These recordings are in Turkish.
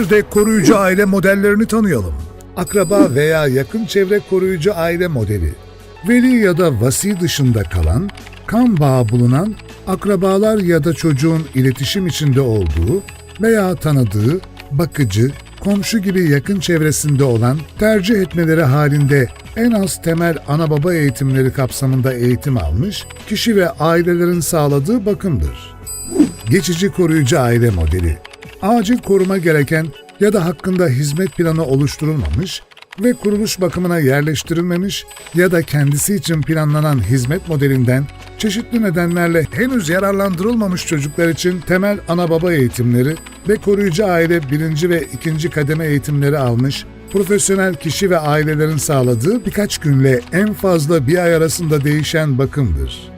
Bir de koruyucu aile modellerini tanıyalım. Akraba veya yakın çevre koruyucu aile modeli. Veli ya da vasi dışında kalan, kan bağı bulunan akrabalar ya da çocuğun iletişim içinde olduğu veya tanıdığı, bakıcı, komşu gibi yakın çevresinde olan tercih etmeleri halinde en az temel ana baba eğitimleri kapsamında eğitim almış kişi ve ailelerin sağladığı bakımdır. Geçici koruyucu aile modeli. Acil koruma gereken ya da hakkında hizmet planı oluşturulmamış ve kuruluş bakımına yerleştirilmemiş ya da kendisi için planlanan hizmet modelinden çeşitli nedenlerle henüz yararlandırılmamış çocuklar için temel ana baba eğitimleri ve koruyucu aile birinci ve ikinci kademe eğitimleri almış profesyonel kişi ve ailelerin sağladığı birkaç günle en fazla bir ay arasında değişen bakımdır.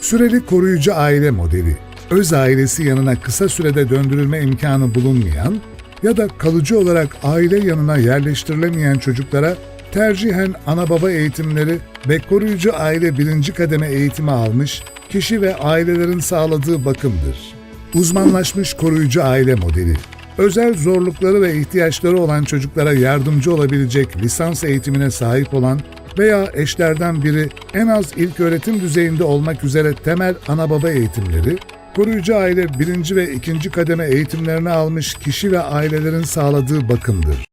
Süreli koruyucu aile modeli. Öz ailesi yanına kısa sürede döndürülme imkanı bulunmayan ya da kalıcı olarak aile yanına yerleştirilemeyen çocuklara tercihen ana baba eğitimleri ve koruyucu aile birinci kademe eğitimi almış kişi ve ailelerin sağladığı bakımdır. Uzmanlaşmış koruyucu aile modeli. Özel zorlukları ve ihtiyaçları olan çocuklara yardımcı olabilecek lisans eğitimine sahip olan veya eşlerden biri en az ilk öğretim düzeyinde olmak üzere temel ana baba eğitimleri, koruyucu aile birinci ve ikinci kademe eğitimlerini almış kişi ve ailelerin sağladığı bakımdır.